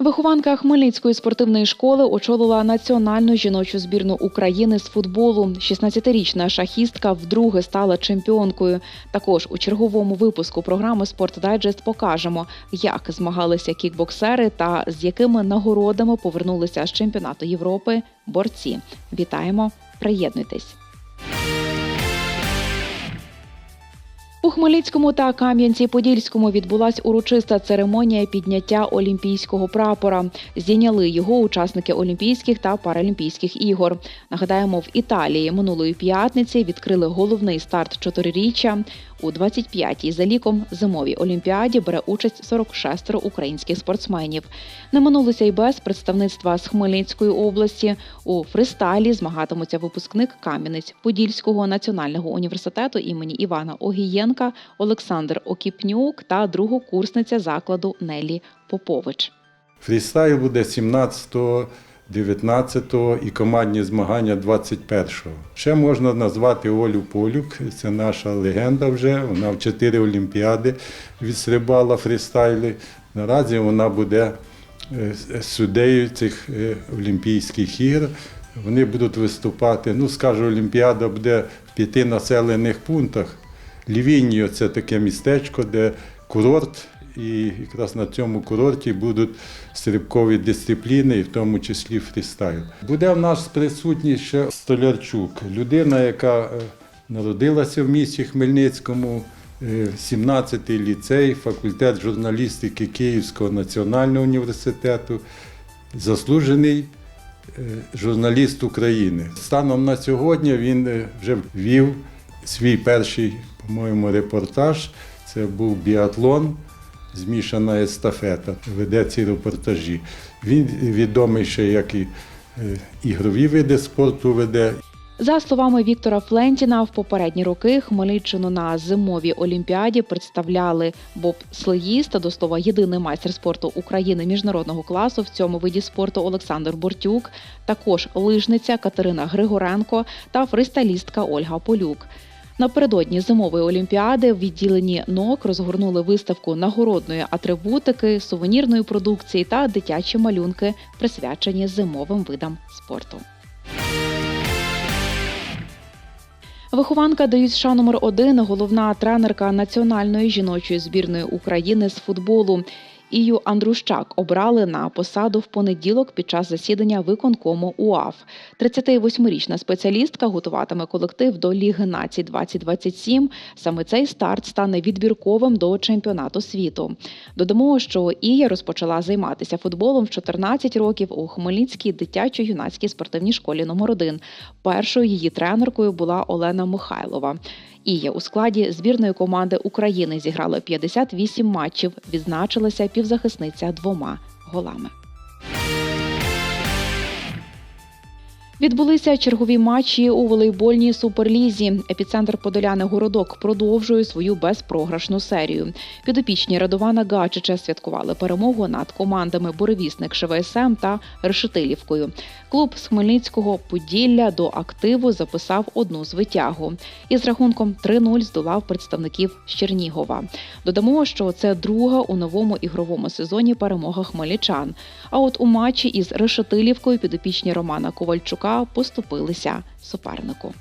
Вихованка Хмельницької спортивної школи очолила національну жіночу збірну України з футболу. 16-річна шахістка вдруге стала чемпіонкою. Також у черговому випуску програми Спорт Дайджест покажемо, як змагалися кікбоксери та з якими нагородами повернулися з чемпіонату Європи борці. Вітаємо! Приєднуйтесь! Хмельницькому та Кам'янці-Подільському відбулась урочиста церемонія підняття олімпійського прапора. Зійняли його учасники Олімпійських та Паралімпійських ігор. Нагадаємо, в Італії минулої п'ятниці відкрили головний старт чотириріччя. У 25-й за ліком зимовій олімпіаді бере участь 46 українських спортсменів. Не минулося й без представництва з Хмельницької області. У фристайлі змагатимуться випускник Кам'янець-Подільського національного університету імені Івана Огієнка Олександр Окіпнюк та другокурсниця закладу Нелі Попович. Фрістайл буде 17-го, 19-го і командні змагання 21-го. Ще можна назвати Олю Полюк, це наша легенда вже. Вона в чотири олімпіади відстрибала фрістайли. Наразі вона буде е, суддею цих е, Олімпійських ігор. Вони будуть виступати. Ну, скажу, Олімпіада буде в п'яти населених пунктах. Лівіньо це таке містечко, де курорт, і якраз на цьому курорті будуть стрибкові дисципліни, і в тому числі фрістайл. Буде в нас присутній ще Столярчук, людина, яка е, народилася в місті Хмельницькому, е, 17-й ліцей, факультет журналістики Київського національного університету, заслужений е, журналіст України. Станом на сьогодні він е, вже ввів свій перший, по-моєму, репортаж. Це був біатлон, змішана естафета. Веде ці репортажі. Він відомий ще як і е, ігрові види спорту веде. За словами Віктора Флентіна, в попередні роки Хмельниччину на зимовій олімпіаді представляли Боб Слеїст, до слова єдиний майстер спорту України міжнародного класу в цьому виді спорту Олександр Бортюк, також лижниця Катерина Григоренко та фристайлістка Ольга Полюк. Напередодні зимової олімпіади в відділенні НОК розгорнули виставку нагородної атрибутики, сувенірної продукції та дитячі малюнки, присвячені зимовим видам спорту. Вихованка ДЮСШ номер 1 головна тренерка національної жіночої збірної України з футболу. Ію Андрущак обрали на посаду в понеділок під час засідання виконкому УАФ. 38-річна спеціалістка готуватиме колектив до Ліги націй 2027. Саме цей старт стане відбірковим до чемпіонату світу. Додамо, що Ія розпочала займатися футболом в 14 років у Хмельницькій дитячо-юнацькій спортивній школі номер 1 Першою її тренеркою була Олена Михайлова. Ія у складі збірної команди України зіграла 58 матчів, відзначилася півзахисниця двома голами. Відбулися чергові матчі у волейбольній суперлізі. Епіцентр Подоляни Городок продовжує свою безпрограшну серію. Підопічні Радована Гачича святкували перемогу над командами Буревісник ШВСМ та Решетилівкою. Клуб з Хмельницького Поділля до активу записав одну звитягу. Із рахунком 3-0 здолав представників з Чернігова. Додамо, що це друга у новому ігровому сезоні перемога хмельничан. А от у матчі із Решетилівкою підопічні Романа Ковальчука поступилися супернику.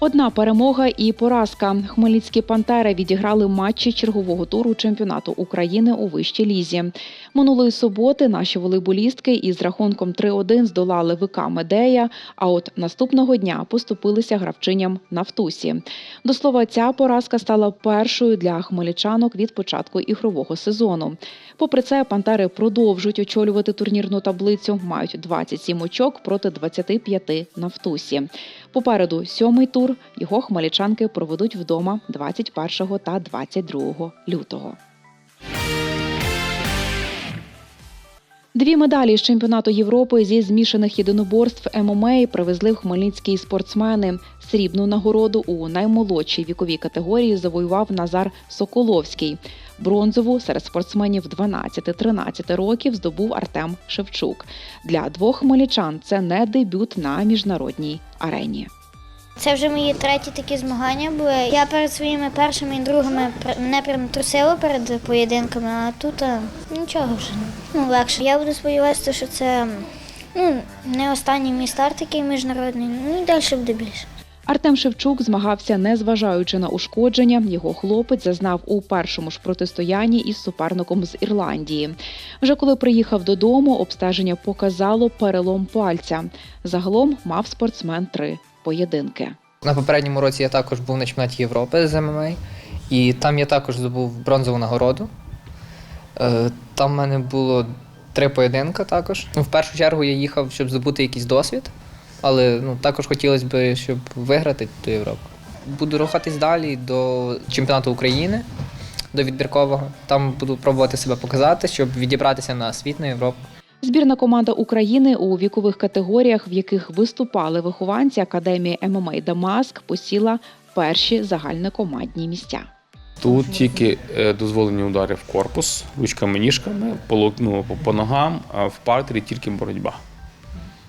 Одна перемога і поразка. Хмельницькі пантери відіграли матчі чергового туру чемпіонату України у вищій лізі. Минулої суботи наші волейболістки із рахунком 3-1 здолали ВК Медея. А от наступного дня поступилися гравчиням Нафтусі. До слова, ця поразка стала першою для хмельничанок від початку ігрового сезону. Попри це, пантери продовжують очолювати турнірну таблицю. Мають 27 очок проти 25 Нафтусі. Попереду сьомий тур. Його хмельничанки проведуть вдома 21 та 22 лютого. Дві медалі з чемпіонату Європи зі змішаних єдиноборств ММА привезли в хмельницькі спортсмени. Срібну нагороду у наймолодшій віковій категорії завоював Назар Соколовський. Бронзову серед спортсменів 12-13 років здобув Артем Шевчук. Для двох хмельничан це не дебют на міжнародній арені. Це вже мої треті такі змагання були. Я перед своїми першими і другими мене прям трусило перед поєдинками, а тут а, нічого вже. Ну, легше. Я буду сподіватися, що це ну, не останній мій старт такий міжнародний, ну і далі буде більше. Артем Шевчук змагався, незважаючи на ушкодження. Його хлопець зазнав у першому ж протистоянні із суперником з Ірландії. Вже коли приїхав додому, обстеження показало перелом пальця. Загалом мав спортсмен три поєдинки. На попередньому році я також був на чемпіонаті Європи з ММА, і там я також здобув бронзову нагороду. Е, Там в мене було три поєдинка також. Ну, В першу чергу я їхав, щоб здобути якийсь досвід, але ну, також хотілося б, щоб виграти ту Європу. Буду рухатись далі до чемпіонату України, до відбіркового. Там буду пробувати себе показати, щоб відібратися на світ на Європу. Збірна команда України у вікових категоріях, в яких виступали вихованці академії ММА Дамаск, посіла перші загальнокомандні місця. Тут тільки е, дозволені удари в корпус, ручками, ніжками, по, ну, по, ногам, а в партері тільки боротьба.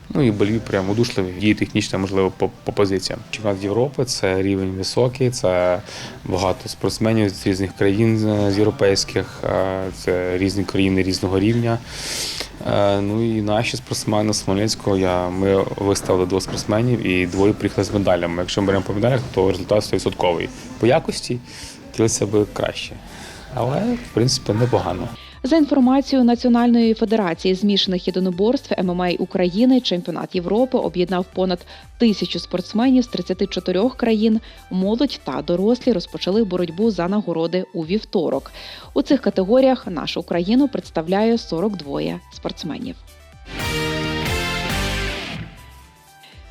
Ну і болів прямо удушливий, дії технічно, можливо, по, по позиціям. Чемпіонат Європи це рівень високий, це багато спортсменів з різних країн е, з європейських, це різні країни різного рівня. Е, Ну і наші спортсмени з Хмельницького, я, ми виставили двох спортсменів і двоє приїхали з медалями. Якщо ми беремо по медалях, то результат 100%. По якості хотілося б краще. Але, в принципі, непогано. За інформацією Національної федерації змішаних єдиноборств ММА України, чемпіонат Європи об'єднав понад тисячу спортсменів з 34 країн. Молодь та дорослі розпочали боротьбу за нагороди у вівторок. У цих категоріях нашу країну представляє 42 спортсменів.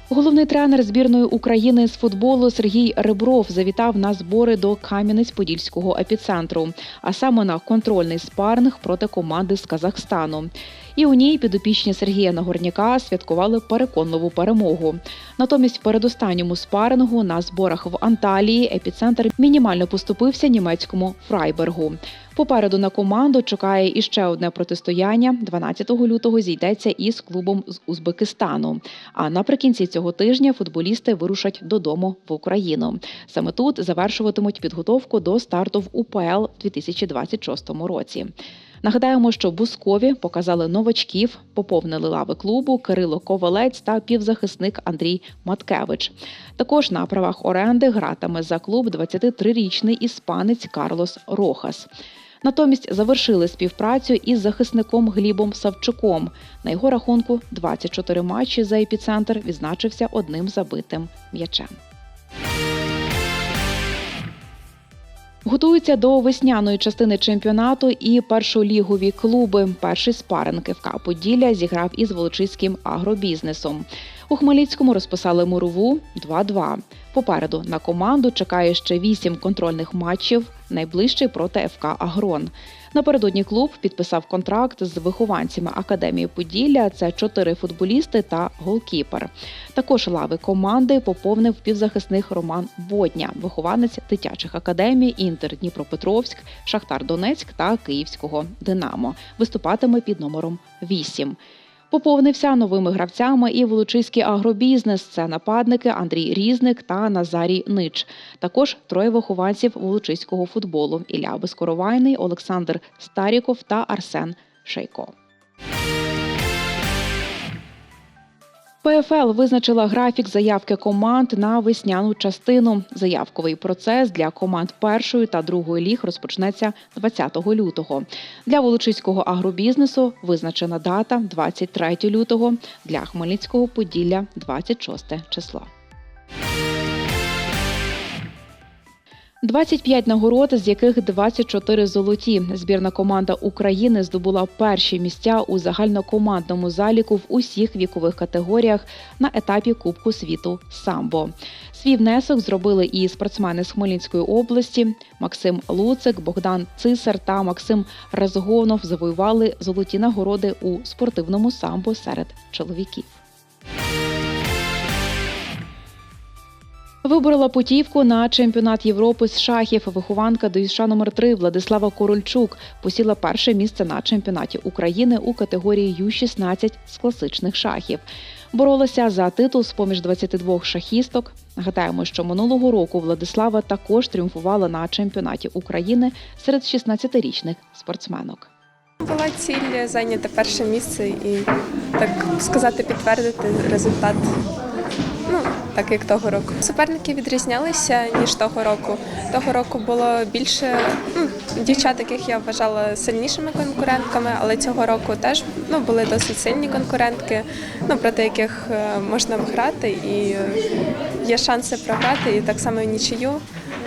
Головний тренер збірної України з футболу Сергій Ребров завітав на збори до Кам'янець-Подільського епіцентру, а саме на контрольний спарнг проти команди з Казахстану. І у ній підопічні Сергія Нагорняка святкували переконливу перемогу. Натомість в передостанньому спарингу на зборах в Анталії епіцентр мінімально поступився німецькому Фрайбергу. Попереду на команду чекає іще одне протистояння. 12 лютого зійдеться із клубом з Узбекистану. А наприкінці цього тижня футболісти вирушать додому в Україну. Саме тут завершуватимуть підготовку до старту в УПЛ в 2026 році. Нагадаємо, що Бускові показали новачків, поповнили лави клубу Кирило Ковалець та півзахисник Андрій Маткевич. Також на правах оренди гратиме за клуб 23-річний іспанець Карлос Рохас. Натомість завершили співпрацю із захисником Глібом Савчуком. На його рахунку 24 матчі за епіцентр відзначився одним забитим м'ячем. Готуються до весняної частини чемпіонату і першолігові клуби. Перший спаринг ФК Поділля зіграв із Волочиським агробізнесом. У Хмельницькому розписали мурову 2-2. Попереду на команду чекає ще вісім контрольних матчів, найближчий проти ФК Агрон. Напередодні клуб підписав контракт з вихованцями Академії Поділля. Це чотири футболісти та голкіпер. Також лави команди поповнив півзахисник Роман Бодня, вихованець дитячих академій Інтер Дніпропетровськ, Шахтар Донецьк та Київського Динамо. Виступатиме під номером 8. Поповнився новими гравцями і Волочиський агробізнес. Це нападники Андрій Різник та Назарій Нич. Також троє вихованців волочиського футболу: Ілля Безкоровайний, Олександр Старіков та Арсен Шейко. ПФЛ визначила графік заявки команд на весняну частину. Заявковий процес для команд першої та другої ліг розпочнеться 20 лютого. Для Волочиського агробізнесу визначена дата 23 лютого, для Хмельницького Поділля 26 число. 25 нагород, з яких 24 золоті. Збірна команда України здобула перші місця у загальнокомандному заліку в усіх вікових категоріях на етапі Кубку світу самбо. Свій внесок зробили і спортсмени з Хмельницької області. Максим Луцик, Богдан Цисар та Максим Разгонов завоювали золоті нагороди у спортивному самбо серед чоловіків. Виборола путівку на чемпіонат Європи з шахів. Вихованка ДЮСШ номер 3 Владислава Корольчук посіла перше місце на чемпіонаті України у категорії Ю-16 з класичних шахів. Боролася за титул з поміж 22 шахісток. Нагадаємо, що минулого року Владислава також тріумфувала на чемпіонаті України серед 16-річних спортсменок. Була ціль зайняти перше місце і так сказати, підтвердити результат. Так як того року. Суперники відрізнялися ніж того року. Того року було більше ну, дівчат, яких я вважала сильнішими конкурентками, але цього року теж ну, були досить сильні конкурентки, ну, проти яких е, можна грати і є шанси програти, і так само в нічию.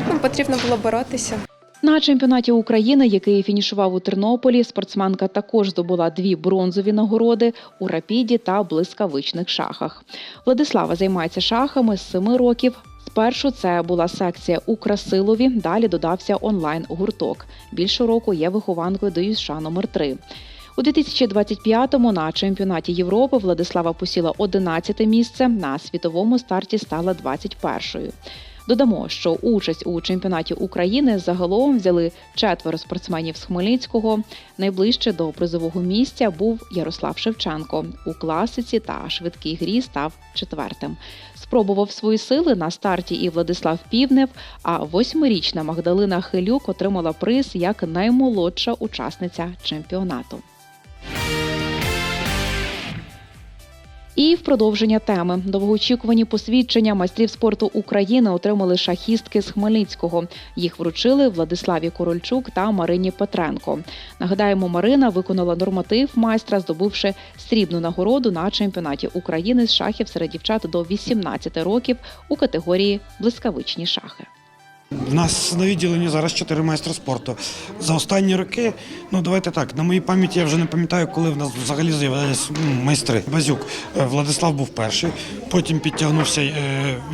Ну, потрібно було боротися. На чемпіонаті України, який фінішував у Тернополі, спортсменка також здобула дві бронзові нагороди у рапіді та блискавичних шахах. Владислава займається шахами з семи років. Спершу це була секція у Красилові, далі додався онлайн-гурток. Більше року є вихованкою до США номер 3 У 2025-му на чемпіонаті Європи Владислава посіла 11 місце, на світовому старті стала 21-ю. Додамо, що участь у чемпіонаті України загалом взяли четверо спортсменів з Хмельницького. Найближче до призового місця був Ярослав Шевченко. У класиці та швидкій грі став четвертим. Спробував свої сили на старті і Владислав Півнев. А восьмирічна Магдалина Хилюк отримала приз як наймолодша учасниця чемпіонату. І в продовження теми довгоочікувані посвідчення майстрів спорту України отримали шахістки з Хмельницького. Їх вручили Владиславі Корольчук та Марині Петренко. Нагадаємо, Марина виконала норматив майстра, здобувши срібну нагороду на чемпіонаті України з шахів серед дівчат до 18 років у категорії блискавичні шахи. У нас на відділенні зараз чотири майстри спорту. За останні роки, ну давайте так, на моїй пам'яті я вже не пам'ятаю, коли в нас взагалі з'явилися майстри. Базюк е, Владислав був перший, потім підтягнувся е,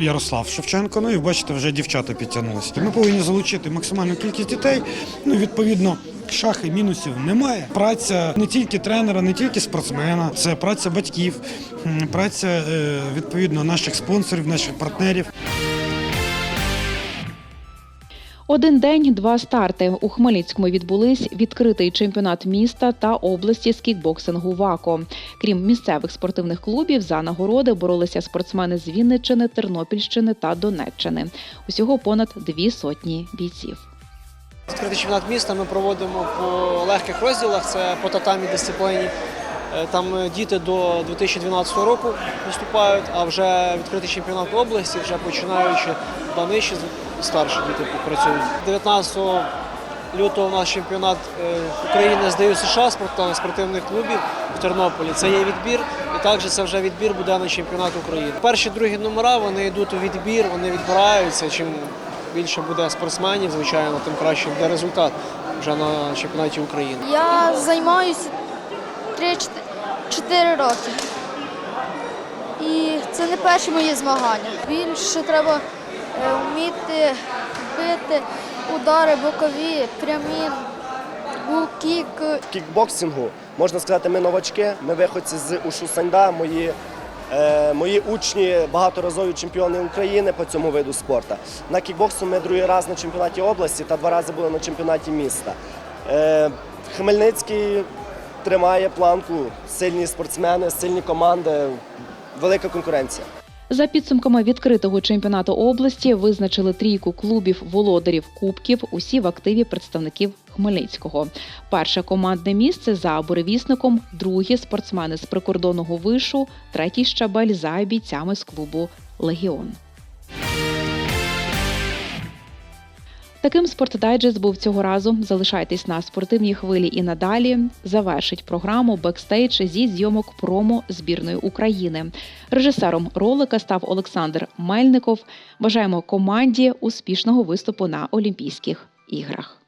Ярослав Шевченко. Ну і бачите, вже дівчата підтягнулися. Ми повинні залучити максимальну кількість дітей. Ну відповідно. Шахи мінусів немає. Праця не тільки тренера, не тільки спортсмена, це праця батьків, праця е, відповідно наших спонсорів, наших партнерів. Один день, два старти. У Хмельницькому відбулись відкритий чемпіонат міста та області з кікбоксингу ВАКО. Крім місцевих спортивних клубів, за нагороди боролися спортсмени з Вінниччини, Тернопільщини та Донеччини. Усього понад дві сотні бійців. Відкритий чемпіонат міста ми проводимо по легких розділах, це по татамі дисципліні. Е, Там е, діти до 2012 року виступають, а вже відкритий чемпіонат області, вже починаючи нижче, старші діти працюють. 19 лютого у нас чемпіонат е, України з ДЮ США спортивних клубів в Тернополі. Це є відбір, і також це вже відбір буде на чемпіонат України. Перші другі номера вони йдуть у відбір, вони відбираються. Чим більше буде спортсменів, звичайно, тим краще буде результат вже на чемпіонаті України. Я займаюся 3-4 роки. І це не перші мої змагання. Більше треба е, вміти бити удари бокові, прямі, гукік. В кікбоксингу можна сказати, ми новачки. Ми виходці з Ушу Саньда. Мої, е, мої учні багаторазові чемпіони України по цьому виду спорту. На кікбоксу ми другий раз на чемпіонаті області та два рази були на чемпіонаті міста. Е, Хмельницький тримає планку, сильні спортсмени, сильні команди, велика конкуренція. За підсумками відкритого чемпіонату області визначили трійку клубів володарів кубків. Усі в активі представників Хмельницького. Перше командне місце за буревісником, другі спортсмени з прикордонного вишу, третій щабель за бійцями з клубу Легіон. Таким спортдайджест був цього разу. Залишайтесь на спортивній хвилі і надалі. Завершить програму бекстейдж зі зйомок промо збірної України. Режисером ролика став Олександр Мельников. Бажаємо команді успішного виступу на Олімпійських іграх.